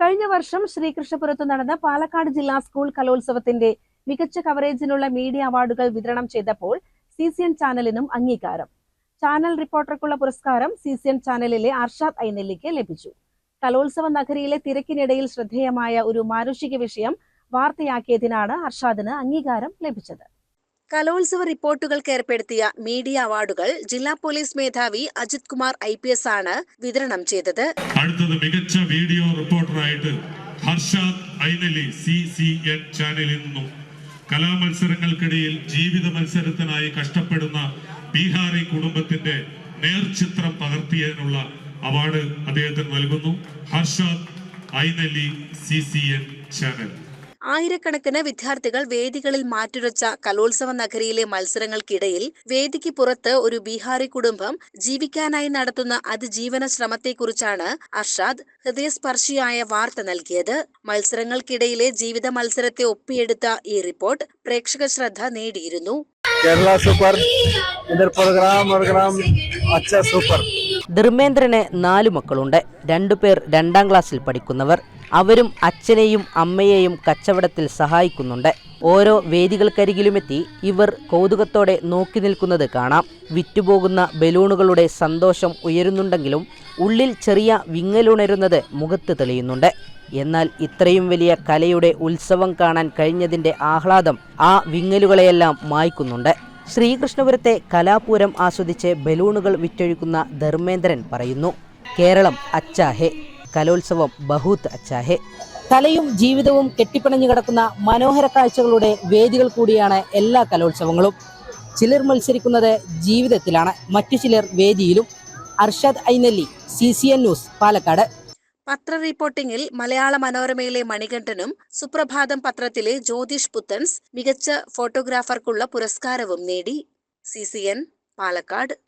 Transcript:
കഴിഞ്ഞ വർഷം ശ്രീകൃഷ്ണപുരത്ത് നടന്ന പാലക്കാട് ജില്ലാ സ്കൂൾ കലോത്സവത്തിന്റെ മികച്ച കവറേജിനുള്ള മീഡിയ അവാർഡുകൾ വിതരണം ചെയ്തപ്പോൾ സി സി എൻ ചാനലിനും അംഗീകാരം. ചാനൽ റിപ്പോർട്ടർക്കുള്ള പുരസ്കാരം സി സി എൻ ചാനലിലെ അർഷാദ് ഐനെല്ലിക്ക് ലഭിച്ചു. കലോത്സവ നഗരിയിലെ തിരക്കിനിടയിൽ ശ്രദ്ധേയമായ ഒരു മാനുഷിക വിഷയം വാർത്തയാക്കിയതിനാണ് അർഷാദിന് അംഗീകാരം ലഭിച്ചത്. കലോത്സവ റിപ്പോർട്ടുകൾക്ക് ഏർപ്പെടുത്തിയ മീഡിയ അവാർഡുകൾ ജില്ലാ പോലീസ് മേധാവി Ajith Kumar I P S ആണ് വിതരണം ചെയ്തത്. അടുത്തത് മികച്ച video റിപ്പോർട്ടറായിട്ട് Harshad Ainali C C N ചാനലിൽ നിന്നും കലാമത്സരങ്ങൾക്കിടയിൽ ജീവിത മത്സരത്തിനായി കഷ്ടപ്പെടുന്ന ബീഹാറി കുടുംബത്തിന്റെ നേർചിത്രം പകർത്തിയതിനുള്ള അവാർഡ് അദ്ദേഹത്തിന് നൽകുന്നു. Harshad Ainali C C N channel. ആയിരക്കണക്കിന് വിദ്യാർത്ഥികൾ വേദികളിൽ മാറ്റുരച്ച കലോത്സവ നഗരിയിലെ മത്സരങ്ങൾക്കിടയിൽ വേദിക്ക് പുറത്ത് ഒരു ബീഹാറി കുടുംബം ജീവിക്കാനായി നടത്തുന്ന അതിജീവന ശ്രമത്തെക്കുറിച്ചാണ് അർഷാദ് ഹൃദയസ്പർശിയായ വാർത്ത നൽകിയത്. മത്സരങ്ങൾക്കിടയിലെ ജീവിത മത്സരത്തെ ഒപ്പിയെടുത്ത ഈ റിപ്പോർട്ട് പ്രേക്ഷക ശ്രദ്ധ നേടിയിരുന്നു. Kerala super program super. ധർമ്മേന്ദ്രന് നാലു മക്കളുണ്ട്. രണ്ടുപേർ രണ്ടാം ക്ലാസ്സിൽ പഠിക്കുന്നവർ. അവരും അച്ഛനെയും അമ്മയെയും കച്ചവടത്തിൽ സഹായിക്കുന്നുണ്ട്. ഓരോ വേദികൾക്കരികിലുമെത്തി ഇവർ കൗതുകത്തോടെ നോക്കി നിൽക്കുന്നത് കാണാം. വിറ്റുപോകുന്ന ബലൂണുകളുടെ സന്തോഷം ഉയരുന്നുണ്ടെങ്കിലും ഉള്ളിൽ ചെറിയ വിങ്ങലുണരുന്നത് മുഖത്ത് തെളിയുന്നുണ്ട്. എന്നാൽ ഇത്രയും വലിയ കലയുടെ ഉത്സവം കാണാൻ കഴിഞ്ഞതിന്റെ ആഹ്ലാദം ആ വിങ്ങലുകളെയെല്ലാം മായ്ക്കുന്നുണ്ട്. ശ്രീകൃഷ്ണപുരത്തെ കലാപൂരം ആസ്വദിച്ച് ബലൂണുകൾ വിറ്റൊഴുക്കുന്ന ധർമ്മേന്ദ്രൻ പറയുന്നു കേരളം അച്ചാഹെ. കലോത്സവം ബഹൂത്ത് അച്ചാഹെ. കലയും ജീവിതവും കെട്ടിപ്പണഞ്ഞു കിടക്കുന്ന മനോഹര കാഴ്ചകളുടെ വേദികൾ കൂടിയാണ് എല്ലാ കലോത്സവങ്ങളും. ചിലർ മത്സരിക്കുന്നത് ജീവിതത്തിലാണ്. മറ്റു ചിലർ വേദിയിലും. Arshad Ainalli C C N news Palakkad. പത്ര റിപ്പോർട്ടിംഗിൽ മലയാള മനോരമയിലെ മണികണ്ഠനും സുപ്രഭാതം പത്രത്തിലെ ജ്യോതിഷ് പുത്തൻസ് മികച്ച ഫോട്ടോഗ്രാഫർക്കുള്ള പുരസ്കാരവും നേടി. C C N Palakkad.